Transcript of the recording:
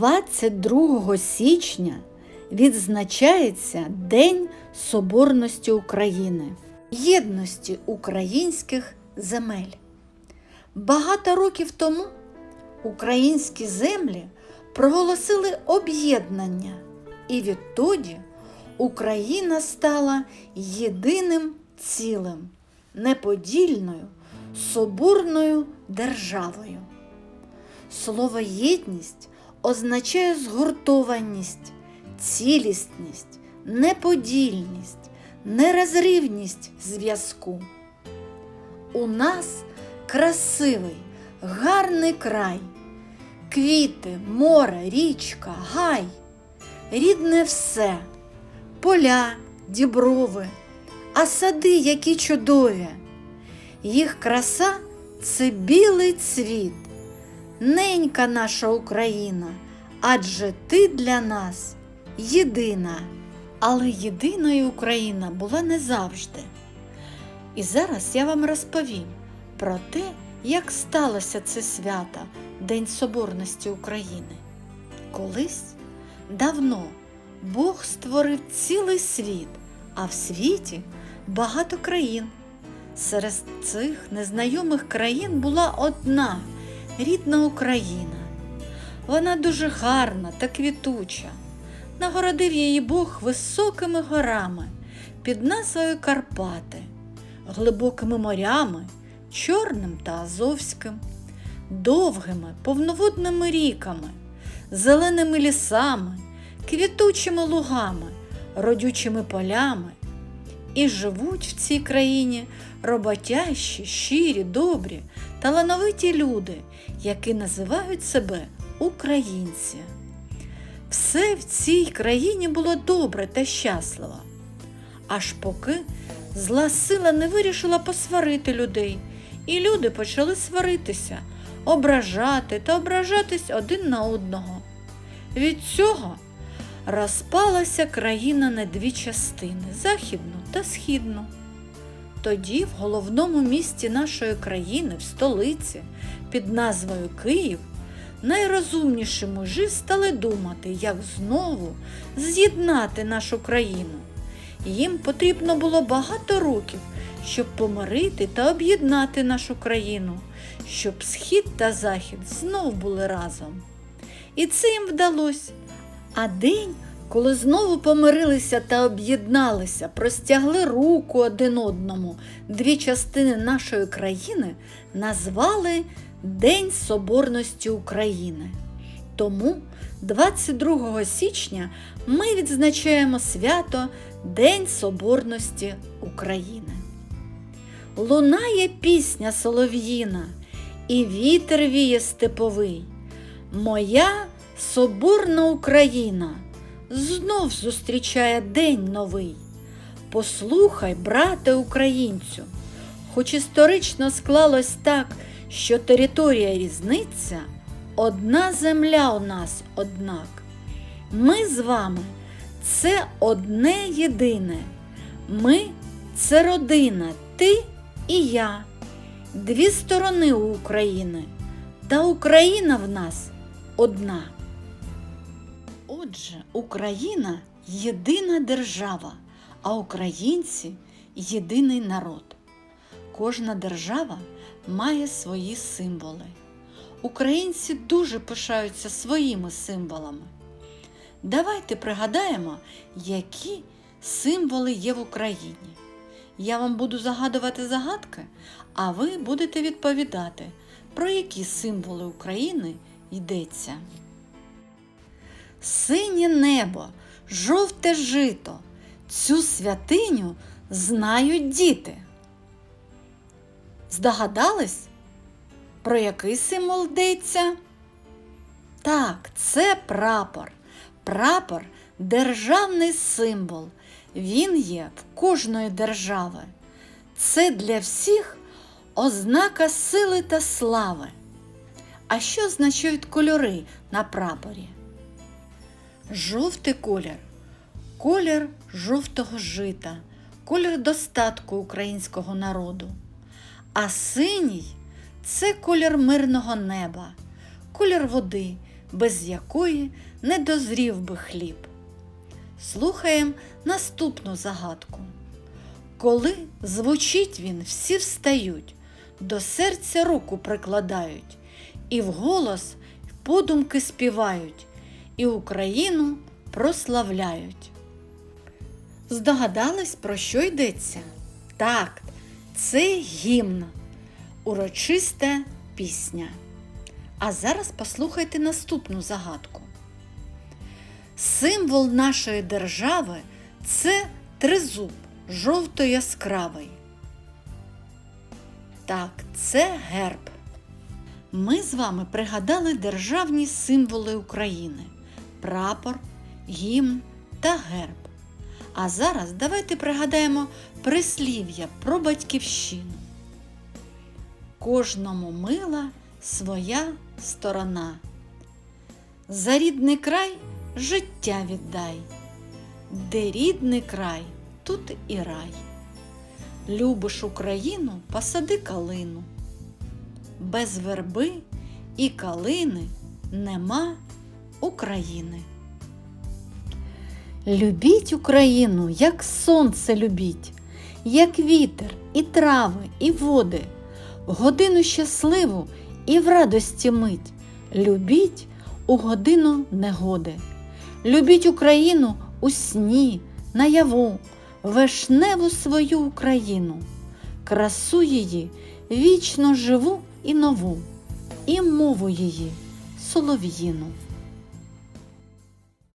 22 січня відзначається День Соборності України, єдності українських земель. Багато років тому українські землі проголосили об'єднання, і відтоді Україна стала єдиним цілим, неподільною, соборною державою. Слово єдність означає згуртованість, цілісність, неподільність, нерозривність зв'язку. У нас красивий, гарний край, квіти, море, річка, гай, рідне все, поля, діброви, а сади які чудові. Їх краса це білий цвіт, ненька наша Україна, адже ти для нас єдина. Але єдиною Україна була не завжди. І зараз я вам розповім про те, як сталося це свято День Соборності України. Колись давно Бог створив цілий світ, а в світі багато країн. Серед цих незнайомих країн була одна рідна Україна. Вона дуже гарна та квітуча. Нагородив її Бог високими горами під назвою Карпати, глибокими морями, Чорним та Азовським, довгими повноводними ріками, зеленими лісами, квітучими лугами, родючими полями. І живуть в цій країні роботящі, щирі, добрі, талановиті люди, які називають себе українці. Все в цій країні було добре та щасливо, аж поки зла сила не вирішила посварити людей, і люди почали сваритися, ображати та ображатись один на одного. Від цього розпалася країна на дві частини західну та східну. Тоді в головному місті нашої країни, в столиці, під назвою Київ, найрозумніші мужі стали думати, як знову з'єднати нашу країну. Їм потрібно було багато років, щоб помирити та об'єднати нашу країну, щоб схід та захід знов були разом. І це їм вдалося. А день, коли знову помирилися та об'єдналися, простягли руку один одному дві частини нашої країни, назвали День Соборності України. Тому 22 січня ми відзначаємо свято День Соборності України. Лунає пісня солов'їна, і вітер віє степовий. Моя соборна Україна знов зустрічає день новий. Послухай, брате українцю, хоч історично склалось так, що територія різниця, одна земля у нас однак. Ми з вами це одне єдине. Ми це родина, ти і я, дві сторони у України, та Україна в нас одна. Отже, Україна єдина держава, а українці єдиний народ. Кожна держава має свої символи. Українці дуже пишаються своїми символами. Давайте пригадаємо, які символи є в Україні. Я вам буду загадувати загадки, а ви будете відповідати, про які символи України йдеться. Синє небо, жовте жито, цю святиню знають діти. Здогадались, про який символ йдеться? Так, це прапор. Прапор державний символ. Він є в кожної держави. Це для всіх ознака сили та слави. А що означають кольори на прапорі? Жовтий колір колір жовтого жита, колір достатку українського народу. А синій це колір мирного неба, колір води, без якої не дозрів би хліб. Слухаємо наступну загадку. Коли звучить він, всі встають, до серця руку прикладають, і вголос подумки співають, і Україну прославляють. Здогадались, про що йдеться? Так, це гімн, урочиста пісня. А зараз послухайте наступну загадку. Символ нашої держави це тризуб жовто-яскравий. Так, це герб. Ми з вами пригадали державні символи України прапор, гімн та герб. А зараз давайте пригадаємо прислів'я про батьківщину. Кожному мила своя сторона. За рідний край життя віддай, де рідний край, тут і рай. Любиш Україну, посади калину. Без верби і калини нема України. Любіть Україну, як сонце любіть, як вітер, і трави, і води, годину щасливу і в радості мить. Любіть у годину негоди. Любіть Україну у сні, наяву, вишневу свою Україну, красу її вічно живу і нову, і мову її солов'їну.